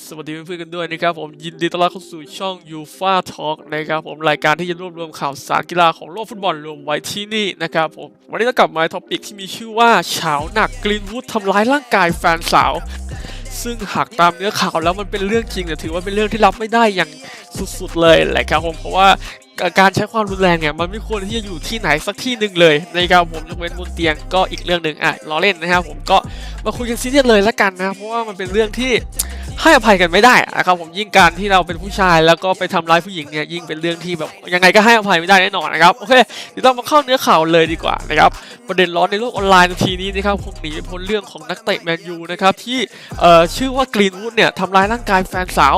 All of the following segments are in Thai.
สวัสดีเพื่อนๆกันด้วยนะครับผมยินดีต้อนรับเข้าสู่ช่อง u f a Talk นะครับผมรายการที่จะรวบรวมข่าวสารกีฬาของโลกฟุตบอลรวมไว้ที่นี่นะครับผมวันนี้เรากลับมาท็อปิกที่มีชื่อว่าเฉาหนักกรีนวูดทำร้ายร่างกายแฟนสาว ซึ่งหากตามเนื้อข่าวแล้วมันเป็นเรื่องจริงแต่ถือว่าเป็นเรื่องที่รับไม่ได้อย่างสุดๆเลยแหละครับผมเพราะว่าการใช้ความรุนแรงเนี่ยมันไม่ควรที่จะอยู่ที่ไหนสักที่หนึ่งเลยนะครับผมยกเว้นบนเตียงก็อีกเรื่องหนึ่งอะล้อเล่นนะครับผมก็มาคุยกันซีเรียสเลยละกันนะเพราะว่ามันเป็นเรื่องที่ ให้อภัยกันไม่ได้นะครับผมยิ่งการที่เราเป็นผู้ชายแล้วก็ไปทำร้ายผู้หญิงเนี่ยยิ่งเป็นเรื่องที่แบบยังไงก็ให้อภัยไม่ได้แน่นอนนะครับโอเคเดี๋ยวเรามาเข้าเนื้อข่าวเลยดีกว่านะครับประเด็นร้อนในโลกออนไลน์นาทีนี้นะครับคงหนีไม่พ้นเรื่องของนักเตะแมนยูนะครับที่เอ่อชื่อว่ากรีนวูดเนี่ยทำร้ายร่างกายแฟนสาว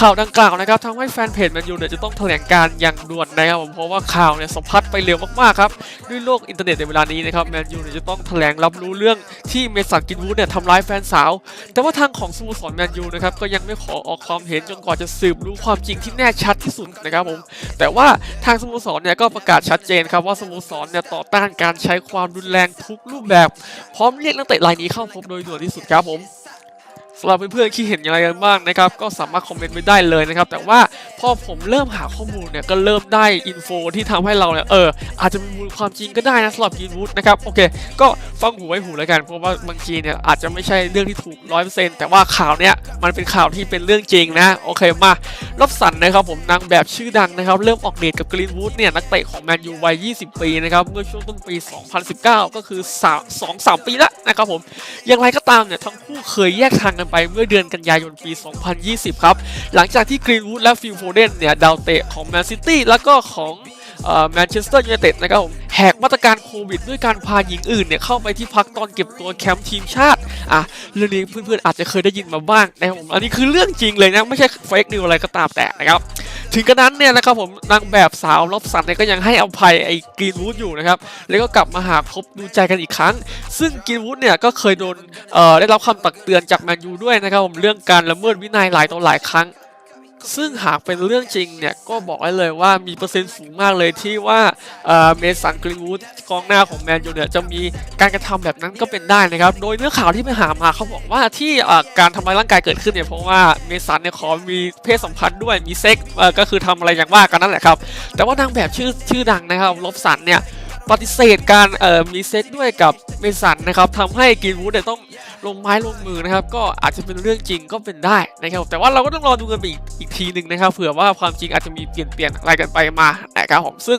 ข่าวดังกล่าวนะครับทำให้แฟนเพจแมนยูเนี่ยจะต้องแถลงการอย่างด่วนนะครับผมเพราะว่าข่าวเนี่ยสะพัดไปเร็วมากๆครับด้วยโลกอินเทอร์เน็ตในเวลานี้นะครับแมนยูเนี่ยจะต้องแถลงรับรู้เรื่องที่เมสันกรีนวูดเนี่ยทำร้ายแฟนสาว แต่ว่าทางของสโมสรแมนยูนะครับก็ยังไม่ขอออกความเห็นจนกว่าจะสืบรู้ความจริงที่แน่ชัดที่สุดนะครับผมแต่ว่าทางสโมสรเนี่ยก็ประกาศชัดเจนครับว่าสโมสรเนี่ยต่อต้านการใช้ความรุนแรงทุกรูปแบบ พร้อมเรียกนักเตะรายนี้เข้าพบโดยด่วนที่สุดครับผมสำหรับเพื่อนๆที่เห็นอย่างไรกันบ้างนะครับ ก็สามารถคอมเมนต์ไว้ได้เลยนะครับ แต่ว่าพอผมเริ่มหาข้อมูลเนี่ยก็เริ่มได้อินโฟที่ทำให้เราเนี่ยเอออาจจะมีมูลความจริงก็ได้นะสำหรับกินวูดนะครับโอเค ก็ฟังหูไว้หูแล้วกันเพราะว่าบางทีเนี่ยอาจจะไม่ใช่เรื่องที่ถูกร้อยเปอร์เซ็นต์แต่ว่าข่าวเนี่ยมันเป็นข่าวที่เป็นเรื่องจริงนะโอเคมารอบสันนะครับผมนางแบบชื่อดังนะครับเริ่มออกเดทกับกรีนวูดเนี่ยนักเตะของแมนยูวัย 20 ปีนะครับเมื่อช่วงต้นปี 2019 ก็คือ3 2 3 ปีแล้วนะครับผมอย่างไรก็ตามเนี่ยทั้งคู่เคยแยกทางกันไปเมื่อเดือนกันยายนปี 2020 ครับหลังจากที่กรีนวูดและฟิลโฟเดนเนี่ยดาวเตะของแมนซิตี้แล้วก็ของแมนเชสเตอร์ยูไนเต็ดนะครับผมแหกมาตรการโควิด ด้วยการพาหญิงอื่นเนี่ยเข้าไปที่พักตอนเก็บตัวแคมป์ทีมชาติอะเรื่องนี้เพื่อนๆอาจจะเคยได้ยินมาบ้างนะครับผมอันนี้คือเรื่องจริงเลยนะไม่ใช่เฟกนิวอะไรก็ตามแต่นะครับถึงกระนั้นเนี่ยนะครับผมนางแบบสาวลอบสันเนี่ยก็ยังให้อภัยไอ้กรีนวูดอยู่นะครับแล้วก็กลับมาหาคบดูใจกันอีกครั้ง ซึ่งกรีนวูดเนี่ยก็เคยโดนเอ่อได้รับคำตักเตือนจากแมนยูด้วยนะครับผมเรื่องการละเมิดวินัยหลายต่อหลายครั้ง ซึ่งหากเป็นเรื่องจริงเนี่ยก็บอกได้เลยว่ามีเปอร์เซ็นต์สูงมากเลยที่ว่าเมสันกรีวูดกองหน้าของแมนยูเนี่ยจะมีการกระทำแบบนั้นก็เป็นได้นะครับ โดยเนื้อข่าวที่ไปหามาเขาบอกว่าที่การทำร้ายร่างกายเกิดขึ้นเนี่ยเพราะว่าเมสันเนี่ยขอมีเพศสัมพันธ์ด้วยมีเซ็กก็คือทำอะไรอย่างว่ากันนั่นแหละครับ แต่ว่านางแบบชื่อชื่อดังนะครับลบสันเนี่ย ปฏิเสธการเอ่อมีเซ็กด้วยกับเมสันนะครับทำให้กรีนวูดเนี่ยต้องลงไม้ลงมือนะครับ ก็อาจจะเป็นเรื่องจริงก็เป็นได้นะครับ แต่ว่าเราก็ต้องรอดูกันไปอีกอีกทีหนึ่งนะครับเผื่อว่าความจริงอาจจะมีเปลี่ยนเปลี่ยนอะไรกันไปมานะครับผมซึ่ง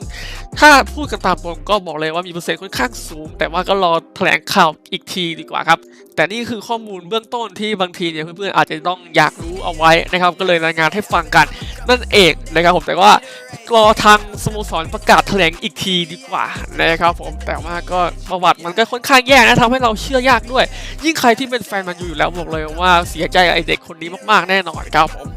ถ้าพูดกันตามตรงก็บอกเลยว่ามีเปอร์เซ็นต์ค่อนข้างสูง แต่ว่าก็รอแถลงข่าวอีกทีดีกว่าครับ แต่นี่คือข้อมูลเบื้องต้นที่บางทีเนี่ยเพื่อนๆอาจจะต้องอยากรู้เอาไว้นะครับ ก็เลยรายงานให้ฟังกัน นั่นเองนะครับผมแต่ว่ารอทางสโมสรประกาศแถลงอีกทีดีกว่านะครับผมแต่ว่าก็ประวัติมันก็ค่อนข้างแย่นะทำให้เราเชื่อยากด้วย ยิ่งใครที่เป็นแฟนมันยูอยู่แล้วบอกเลยว่าเสียใจไอเด็กคนนี้มากๆแน่นอนครับผม